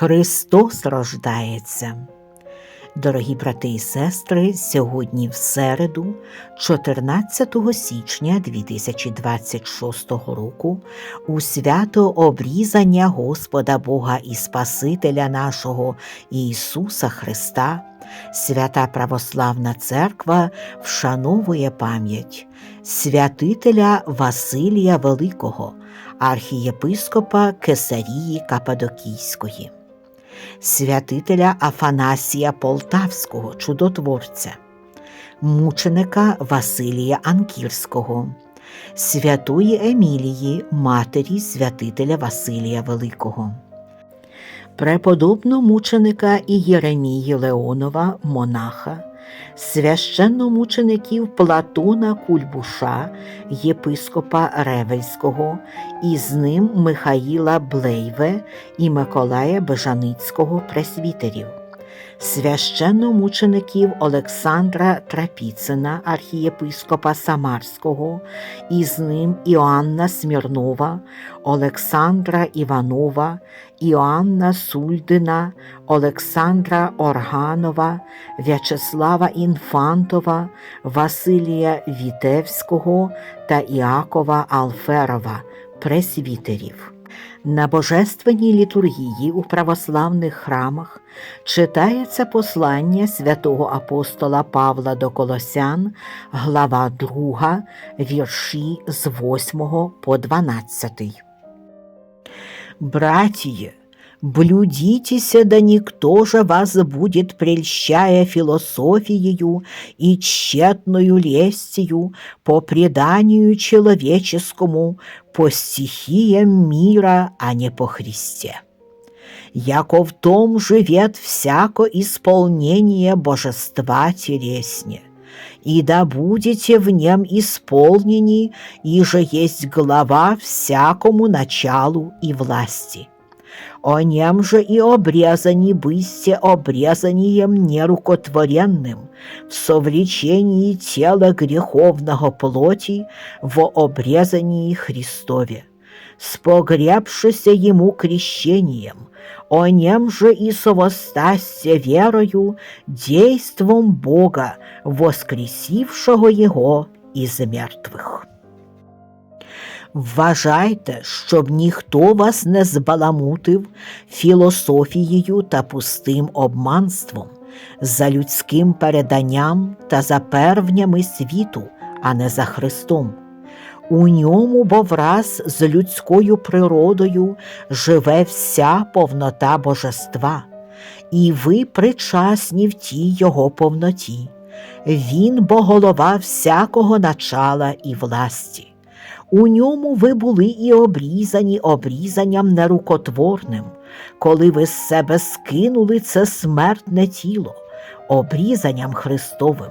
Христос рождається. Дорогі брати і сестри, сьогодні в середу, 14 січня 2026 року, у свято обрізання Господа Бога і Спасителя нашого Ісуса Христа, свята Православна Церква вшановує пам'ять святителя Василія Великого, архієпископа Кесарії Кападокійської святителя Афанасія Полтавського, чудотворця, мученика Василія Анкірського, святої Емілії, матері святителя Василія Великого, преподобно мученика Єремії Леонова, монаха, священномучеників Платона Кульбуша, єпископа Ревельського, і з ним Михаїла Блейве і Миколая Бежаницького пресвітерів, священномучеників Олександра Трапіцина, архієпископа Самарського, і з ним Іоанна Смірнова, Олександра Іванова, Іоанна Сульдина, Олександра Органова, В'ячеслава Інфантова, Василія Вітевського та Іакова Алферова, пресвітерів. На божественній літургії у православних храмах читається послання святого апостола Павла до Колосян, глава 2, вірші з 8 по 12. Братья, блюдитеся, да никто же вас будет, прельщая философиею и тщетною лестью по преданию человеческому, по стихиям мира, а не по Христе. Яко в том живет всяко исполнение божества телесне, и да будете в нем исполнени, и же есть глава всякому началу и власти. О нем же и обрезани бысте обрезанием нерукотворенным, в совлечении тела греховного плоти в обрезании Христове, спогребшися ему крещением, о нем же и совостасся верою, действом Бога, воскресившего его из мертвых. Вважайте, щоб ніхто вас не збаламутив філософією та пустим обманством, за людським переданням та за первнями світу, а не за Христом. У ньому бо враз з людською природою живе вся повнота божества, і ви причасні в тій його повноті. Він бо голова всякого начала і власті. У ньому ви були і обрізані обрізанням нерукотворним, коли ви з себе скинули це смертне тіло, обрізанням Христовим,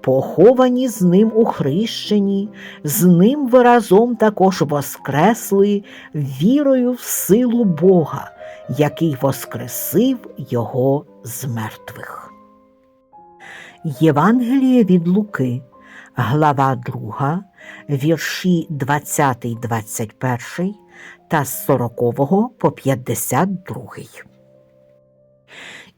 поховані з ним у хрещенні, з ним ви разом також воскресли вірою в силу Бога, який воскресив Його з мертвих. Євангеліє від Луки, глава 2, вірші 20, 21 та з 40 по 52.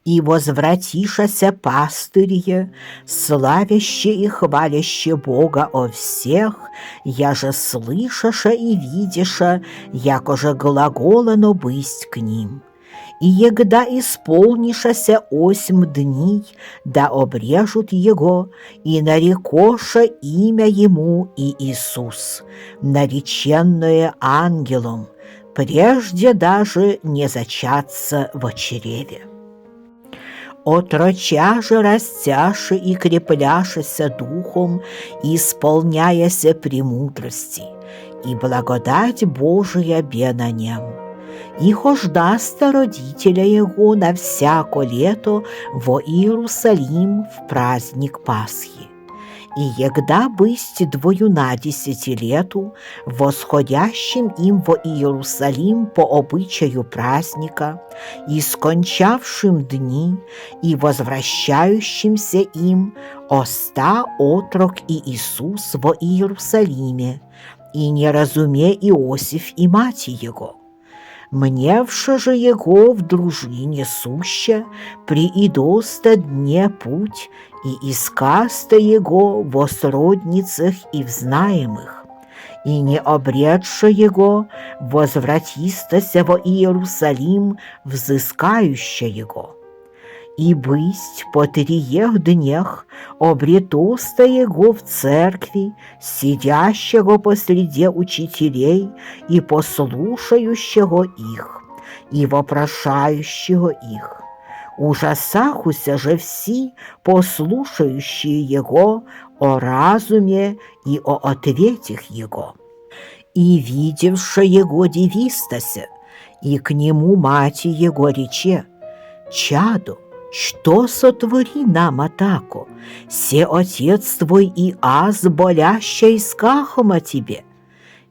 И возвратишася пастырье, славяще и хваляще Бога о всех, я же слышаша и видиша, якоже глаголано бысть к ним. И егда исполнишася осьм дней, да обрежут его, и нарекоша имя ему и Иисус, нареченное ангелом, прежде даже не зачаться в чреве. Отроча же растяши и крепляшися духом, исполняяся премудрости, и благодать Божия бе на нем. И хождаста родителя его на всяко лето во Иерусалим в праздник Пасхи. И егда бысть двоюна десятилету, восходящим им во Иерусалим по обычаю праздника, и скончавшим дни, и возвращающимся им, оста отрок и Иисус во Иерусалиме, и не разуме Иосиф и мать его. Мневше же его в дружине суща, приидоста дне путь, и искаста его во сродницах и в знаемых, и не обретша его, возвратистася во Иерусалим, взыскающа его. И бысть по трех днях обретоста его в церкви, сидящего посреди учителей и послушающего их, и вопрошающего их. Ужасахуся же всі, послушающие его о разуме и о ответах его. И видевши его дивистася, и к нему мати его рече, «Чадо, что сотвори нам атако? Се отец твой и аз боляща искахом о тебе».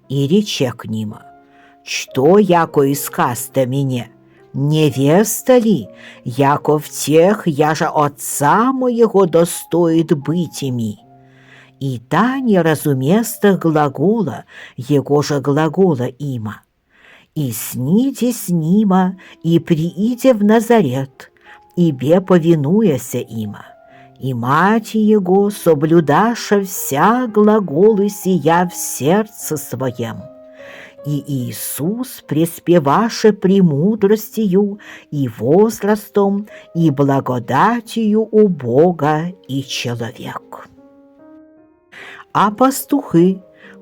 И рече к нима, «Что яко искаста мне?» Невеста ли, яко в тех, я же отца моего достоит быть ими? И та неразуместа глагола, его же глагола има. И сниде с нима, и прииде в Назарет, и бе повинуяся. И мать его соблюдаша вся глаголы сия в сердце своем и Иисус, преспеваше премудростью и возрастом, и благодатью у Бога и чоловік. А пастухи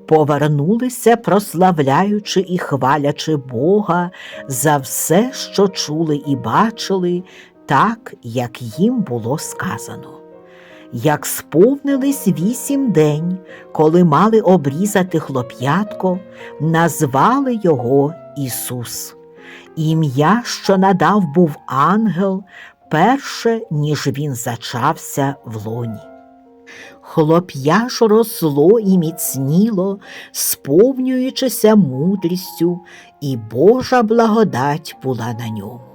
повернулися, прославляючи і хвалячи Бога за все, що чули і бачили, так, як їм було сказано. Як сповнились вісім день, коли мали обрізати хлоп'ятко, назвали його Ісус. Ім'я, що надав був ангел, перше, ніж він зачався в лоні. Хлоп'я ж росло і міцніло, сповнюючися мудрістю, і Божа благодать була на ньому.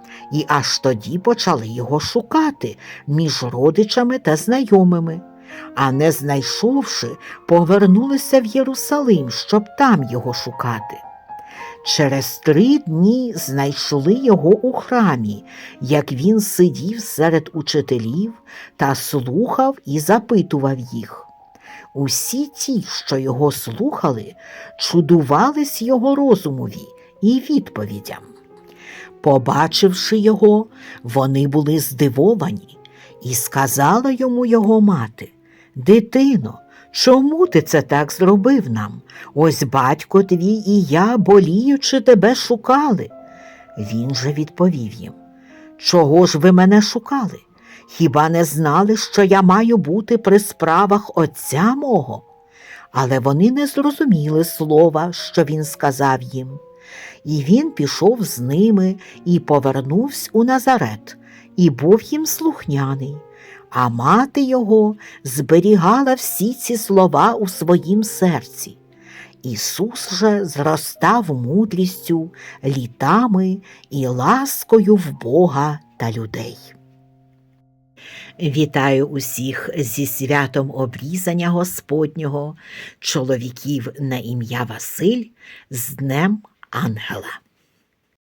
і аж тоді почали його шукати між родичами та знайомими, а не знайшовши, повернулися в Єрусалим, щоб там його шукати. Через три дні знайшли його у храмі, як він сидів серед учителів та слухав і запитував їх. Усі ті, що його слухали, чудувались його розумові і відповідям. Побачивши його, вони були здивовані, і сказала йому його мати Дитино, чому ти це так зробив нам? Ось батько твій і я, боліючи, тебе шукали. Він же відповів їм Чого ж ви мене шукали? Хіба не знали, що я маю бути при справах отця мого? Але вони не зрозуміли слова, що він сказав їм. І він пішов з ними і повернувся у Назарет, і був їм слухняний. А мати його зберігала всі ці слова у своїм серці. Ісус же зростав мудрістю, літами і ласкою в Бога та людей. Вітаю усіх зі святом обрізання Господнього, чоловіків на ім'я Василь з Днем Angela.